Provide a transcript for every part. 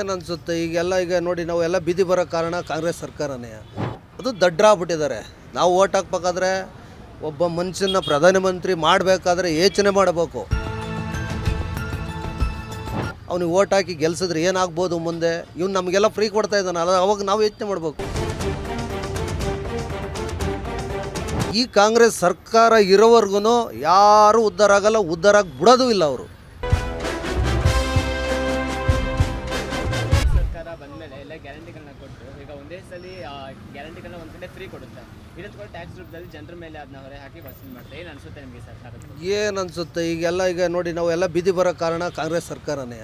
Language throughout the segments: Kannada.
ಏನು ಅನ್ಸುತ್ತೆ ಈಗೆಲ್ಲ ಈಗ ನೋಡಿ, ನಾವು ಎಲ್ಲ ಬೀದಿ ಬರೋ ಕಾರಣ ಕಾಂಗ್ರೆಸ್ ಸರ್ಕಾರನೇ. ಅದು ದಡ್ಡರಾಗ್ಬಿಟ್ಟಿದ್ದಾರೆ ನಾವು ಓಟ್ ಹಾಕ್ಬೇಕಾದ್ರೆ ಒಬ್ಬ ಮನುಷ್ಯನ ಪ್ರಧಾನಮಂತ್ರಿ ಮಾಡಬೇಕಾದ್ರೆ ಯೋಚನೆ ಮಾಡಬೇಕು. ಅವ್ನಿಗೆ ಓಟ್ ಹಾಕಿ ಗೆಲ್ಸಿದ್ರೆ ಏನಾಗ್ಬೋದು ಮುಂದೆ? ಇವ್ನು ನಮಗೆಲ್ಲ ಫ್ರೀ ಕೊಡ್ತಾ ಇದ್ದಾನಲ್ಲ ಅವಾಗ ನಾವು ಯೋಚನೆ ಮಾಡಬೇಕು. ಈ ಕಾಂಗ್ರೆಸ್ ಸರ್ಕಾರ ಇರೋವರೆಗೂ ಯಾರೂ ಉದ್ಧಾರ ಆಗಲ್ಲ, ಉದ್ಧಾರ ಬಿಡೋದು ಇಲ್ಲ ಅವರು. ಒಂದೇ ಸಲ ಗ್ಯಾರಂಟಿಗಳನ್ನ ಒಂದ್ ಕಡೆ ಫ್ರೀ ಕೊಡುತ್ತೆ. ಕೂಡ ಟ್ಯಾಕ್ಸ್ ರೂಪದಲ್ಲಿ ಜನರ ಮೇಲೆ ಅದನ್ನ ಹೊರೆ ಹಾಕಿ ವಸೂಲಿ ಮಾಡ್ತಾರೆ. ಏನು ಅನ್ಸುತ್ತೆ ನಿಮಗೆ ಸರ್ ಏನನ್ಸುತ್ತೆ ಈಗೆಲ್ಲ ಈಗ ನೋಡಿ ನಾವು ಎಲ್ಲ ಬೀದಿ ಬರೋ ಕಾರಣ ಕಾಂಗ್ರೆಸ್ ಸರ್ಕಾರನೇ.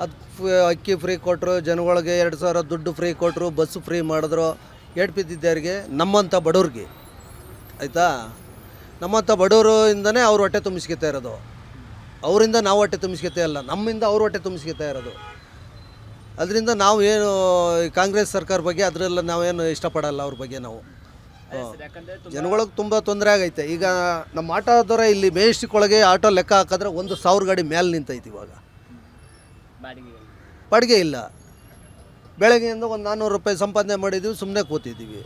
ಅದು ಅಕ್ಕಿ ಫ್ರೀ ಕೊಟ್ಟರು ಜನಗಳಿಗೆ ಎರಡು ಸಾವಿರ ದುಡ್ಡು ಫ್ರೀ ಕೊಟ್ಟರು ಬಸ್ಸು ಫ್ರೀ ಮಾಡಿದ್ರು. ಎಡ್ ಬಿದ್ದಿದ್ದವ್ರಿಗೆ ನಮ್ಮಂಥ ಬಡವ್ರಿಗೆ. ಆಯಿತಾ? ನಮ್ಮಂಥ ಬಡವರಿಂದನೇ ಅವ್ರ ಹೊಟ್ಟೆ ತುಂಬಿಸ್ಕೊತಾ ಇರೋದು. ಅವರಿಂದ ನಾವು ಹೊಟ್ಟೆ ತುಂಬಿಸ್ಕೊತಾ ಇಲ್ಲ. ನಮ್ಮಿಂದ ಅವ್ರ ಹೊಟ್ಟೆ ತುಂಬಿಸ್ಕೊತಾ ಇರೋದು. ಅದರಿಂದ ನಾವು ಏನು ಈ ಕಾಂಗ್ರೆಸ್ ಸರ್ಕಾರ ಬಗ್ಗೆ ಅದರಲ್ಲ ನಾವೇನು ಇಷ್ಟಪಡಲ್ಲ ಅವ್ರ ಬಗ್ಗೆ ನಾವು. ಜನಗಳಿಗೆ ತುಂಬ ತೊಂದರೆ ಆಗೈತೆ. ಈಗ ನಮ್ಮ ಆಟೋದವರ ಇಲ್ಲಿ ಮೇಷ್ಟಿಕೊಳಗೆ ಆಟೋ ಲೆಕ್ಕ ಹಾಕಿದ್ರೆ ಒಂದು ಸಾವಿರ ಗಾಡಿ ಮೇಲೆ ನಿಂತೈತಿ ಇವಾಗ. ಬಾಡಿಗೆ ಬಾಡಿಗೆ ಇಲ್ಲ. ಬೆಳಗ್ಗೆಯಿಂದ ಒಂದು ನಾನ್ನೂರು ರೂಪಾಯಿ ಸಂಪಾದನೆ ಮಾಡಿದ್ದೀವಿ ಸುಮ್ಮನೆ ಕೂತಿದ್ದೀವಿ.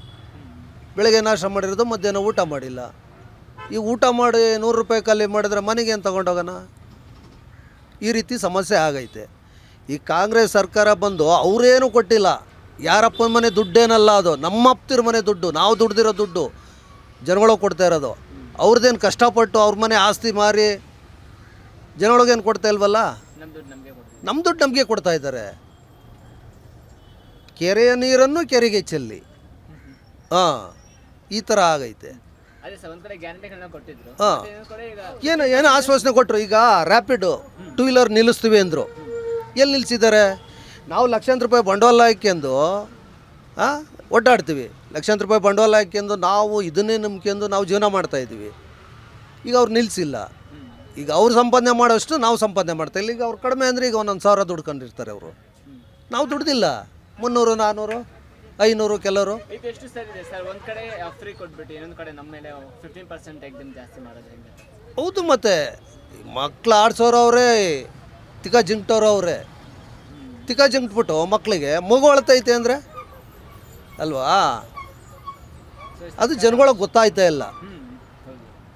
ಬೆಳಗ್ಗೆ ನಾಶ ಮಾಡಿರೋದು ಮಧ್ಯಾಹ್ನ ಊಟ ಮಾಡಿಲ್ಲ. ಈ ಊಟ ಮಾಡಿ ನೂರು ರೂಪಾಯಿ ಖಾಲಿ ಮಾಡಿದ್ರೆ ಮನೆಗೆ ಏನು ತಗೊಂಡೋಗೋಣ? ಈ ರೀತಿ ಸಮಸ್ಯೆ ಆಗೈತೆ. ಈ ಕಾಂಗ್ರೆಸ್ ಸರ್ಕಾರ ಬಂದು ಅವರೇನು ಕೊಟ್ಟಿಲ್ಲ. ಯಾರಪ್ಪನ ಮನೆ ದುಡ್ಡೇನಲ್ಲ ಅದು. ನಮ್ಮ ಅಪ್ತಿರ ಮನೆ ದುಡ್ಡು ನಾವು ದುಡ್ದಿರೋ ದುಡ್ಡು ಜನಗಳಿಗೆ ಕೊಡ್ತಾ ಇರೋದು. ಅವ್ರದ್ದೇನು ಕಷ್ಟಪಟ್ಟು ಅವ್ರ ಮನೆ ಆಸ್ತಿ ಮಾರಿ ಜನಗಳಿಗೇನು ಕೊಡ್ತಾ ಇಲ್ವಲ್ಲ? ನಮ್ಮ ದುಡ್ಡು ನಮಗೆ ಕೊಡ್ತಾ ಇದ್ದಾರೆ. ಕೆರೆಯ ನೀರನ್ನು ಕೆರೆಗೆ ಚೆಲ್ಲಿ. ಹಾಂ ಈ ಥರ ಆಗೈತೆ. ಏನು ಏನು ಆಶ್ವಾಸನೆ ಕೊಟ್ಟರು ಈಗ ರ್ಯಾಪಿಡು ಟೂ ವೀಲರ್ ನಿಲ್ಲಿಸ್ತೀವಿ ಅಂದರು. ಎಲ್ಲಿ ನಿಲ್ಲಿಸಿದ್ದಾರೆ ನಾವು ಲಕ್ಷಾಂತರ ರೂಪಾಯಿ ಬಂಡವಾಳ ಹಾಕ್ಯಂದು ಹಾಂ ಒಡ್ಡಾಡ್ತೀವಿ ಲಕ್ಷಾಂತರ ರೂಪಾಯಿ ಬಂಡವಾಳ ಹಾಕ್ಯಂದು ನಾವು ಇದನ್ನೇ ನಂಬ್ಕೊಂಡು ನಾವು ಜೀವನ ಮಾಡ್ತಾಯಿದ್ದೀವಿ ಈಗ ಅವ್ರು ನಿಲ್ಲಿಸಿಲ್ಲ ಈಗ ಅವ್ರು ಸಂಪಾದನೆ ಮಾಡೋಷ್ಟು ನಾವು ಸಂಪಾದನೆ ಮಾಡ್ತಾ ಇಲ್ಲ. ಈಗ ಅವ್ರು ಕಡಿಮೆ ಅಂದರೆ ಈಗ ಒಂದೊಂದು ಸಾವಿರ ದುಡ್ಕೊಂಡಿರ್ತಾರೆ ಅವರು. ನಾವು ದುಡ್ದಿಲ್ಲ. ಮುನ್ನೂರು ನಾನ್ನೂರು ಐನೂರು ಕೆಲವರು. ಎಷ್ಟು ಸರಿ ಇದೆ ಸರ್? ಒಂದ್ ಕಡೆ ಫ್ರೀ ಕೊಟ್ಬಿಟ್ಟು ಇನ್ನೊಂದ್ ಕಡೆ ನಮ್ಮ ಮೇಲೆ ಫಿಫ್ಟೀನ್ ಪರ್ಸೆಂಟ್ ಎಕ್ದಮ್ ಜಾಸ್ತಿ ಮಾಡೋದು ಹೆಂಗೆ ಹೌದು ಮತ್ತೆ. ಮಕ್ಳು ಆಡ್ಸೋರು ಅವರೇ ತಿಕ್ಕ ಜಿಂಕ್ಟೋರು ಅವರೇ. ತಿಕ ಜಿಂಕ್ಬಿಟ್ಟು ಮಕ್ಕಳಿಗೆ ಮಗು ಅಳ್ತೈತೆ ಅಂದರೆ? ಅಲ್ವಾ? ಅದು ಜನಗಳಿಗೆ ಗೊತ್ತಾಯ್ತಾ ಇಲ್ಲ.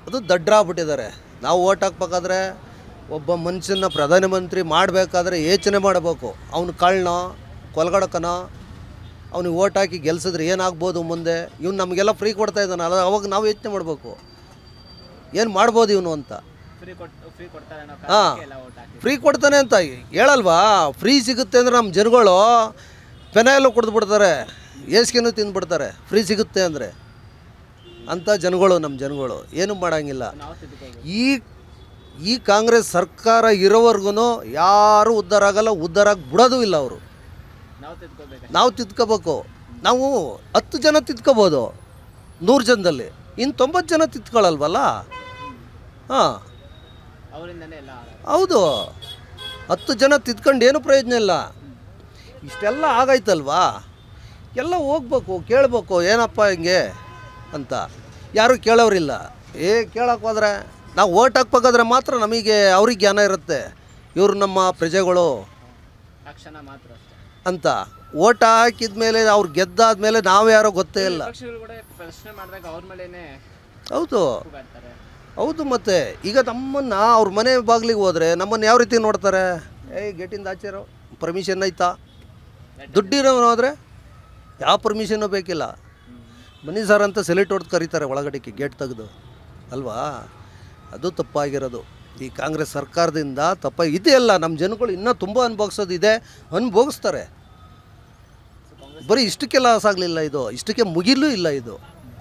ಅದು ದಡ್ಡ್ರಾಗ್ಬಿಟ್ಟಿದ್ದಾರೆ ನಾವು ಓಟ್ ಹಾಕ್ಬೇಕಾದ್ರೆ ಒಬ್ಬ ಮನುಷ್ಯನ ಪ್ರಧಾನಮಂತ್ರಿ ಮಾಡಬೇಕಾದ್ರೆ ಯೋಚನೆ ಮಾಡಬೇಕು. ಅವ್ನು ಕಳ್ಳನೋ ಕೊಲ್ಗಡಕನೋ, ಅವ್ನಿಗೆ ಓಟ್ ಹಾಕಿ ಗೆಲ್ಸಿದ್ರೆ ಏನಾಗ್ಬೋದು ಮುಂದೆ? ಇವ್ನು ನಮಗೆಲ್ಲ ಫ್ರೀ ಕೊಡ್ತಾ ಇದ್ದಾನಲ್ಲ ಅವಾಗ ನಾವು ಯೋಚನೆ ಮಾಡಬೇಕು. ಏನು ಮಾಡ್ಬೋದು ಇವನು ಅಂತ? ಹಾ. ಫ್ರೀ ಕೊಡ್ತಾನೆ ಅಂತ ಹೇಳಲ್ವಾ? ಫ್ರೀ ಸಿಗುತ್ತೆ ಅಂದರೆ ನಮ್ಮ ಜನಗಳು ಪೆನಾಯಲು ಕುಡಿದ್ಬಿಡ್ತಾರೆ. ಏಸ್ಗೆನೂ ತಿಂದ್ಬಿಡ್ತಾರೆ. ಫ್ರೀ ಸಿಗುತ್ತೆ ಅಂದರೆ. ಅಂಥ ಜನಗಳು ನಮ್ಮ ಜನಗಳು. ಏನೂ ಮಾಡೋಂಗಿಲ್ಲ. ಈ ಈ ಕಾಂಗ್ರೆಸ್ ಸರ್ಕಾರ ಇರೋವರೆಗೂ ಯಾರೂ ಉದ್ಧಾರ ಆಗಲ್ಲ ಉದ್ಧಾರ ಆಗಿ ಬಿಡೋದು ಇಲ್ಲ ಅವರು. ನಾವು ತಿದ್ಕೋಬೇಕು. ನಾವು ಹತ್ತು ಜನ ತಿದ್ಕೋಬೋದು. ನೂರು ಜನದಲ್ಲಿ. ಇನ್ನು ತೊಂಬತ್ತು ಜನ ತಿದ್ಕೊಳ್ಳಲ್ವಲ್ಲ ಹಾಂ. ಹೌದು. ಹತ್ತು ಜನ ತಿದ್ಕೊಂಡು ಏನು ಪ್ರಯೋಜನ ಇಲ್ಲ. ಇಷ್ಟೆಲ್ಲ ಆಗೈತಲ್ವಾ ಎಲ್ಲ ಹೋಗ್ಬೇಕು ಕೇಳಬೇಕು ಏನಪ್ಪ ಹಿಂಗೆ ಅಂತ. ಯಾರೂ ಕೇಳೋರಿಲ್ಲ ಏ ಕೇಳಕ್ಕೆ ಹೋದ್ರೆ ನಾವು ಓಟ್ ಹಾಕ್ಬೇಕಾದ್ರೆ ಮಾತ್ರ ನಮಗೆ ಅವ್ರಿಗೆ ಜ್ಞಾನ ಇರುತ್ತೆ. ಇವರು ನಮ್ಮ ಪ್ರಜೆಗಳು ಅಂತ. ಓಟ್ ಹಾಕಿದ ಮೇಲೆ ಅವ್ರು ಗೆದ್ದಾದ್ಮೇಲೆ ನಾವು ಯಾರೋ ಗೊತ್ತೇ ಇಲ್ಲ. ಹೌದು. ಹೌದು ಮತ್ತೆ. ಈಗ ನಮ್ಮನ್ನು ಅವ್ರ ಮನೆ ಬಾಗಿಲಿಗೆ ಹೋದ್ರೆ ನಮ್ಮನ್ನು ಯಾವ ರೀತಿ ನೋಡ್ತಾರೆ? ಏಯ್ ಗೇಟಿಂದ ಆಚೆರೋ ಪರ್ಮಿಷನ್ ಐತಾ ದುಡ್ಡಿರೋನು ಯಾವ ಪರ್ಮಿಷನ್ನು ಬೇಕಿಲ್ಲ. ಮನಿ ಸರ್ ಅಂತ ಸೆಲೆಕ್ಟ್ ಹೊಡೆದು ಕರೀತಾರೆ ಒಳಗಡೆಗೆ ಗೇಟ್ ತೆಗೆದು. ಅಲ್ವಾ? ಅದು ತಪ್ಪಾಗಿರೋದು. ಈ ಕಾಂಗ್ರೆಸ್ ಸರ್ಕಾರದಿಂದ ತಪ್ಪ ಇದೆಯಲ್ಲ ನಮ್ಮ ಜನಗಳು ಇನ್ನೂ ತುಂಬ ಅನುಭವಿಸೋದು ಇದೆ. ಅನುಭವಿಸ್ತಾರೆ. ಬರೀ ಇಷ್ಟಕ್ಕೆ ಲಾಸ್ ಆಗಲಿಲ್ಲ ಇದು. ಇಷ್ಟಕ್ಕೆ ಮುಗಿಲೂ ಇಲ್ಲ ಇದು.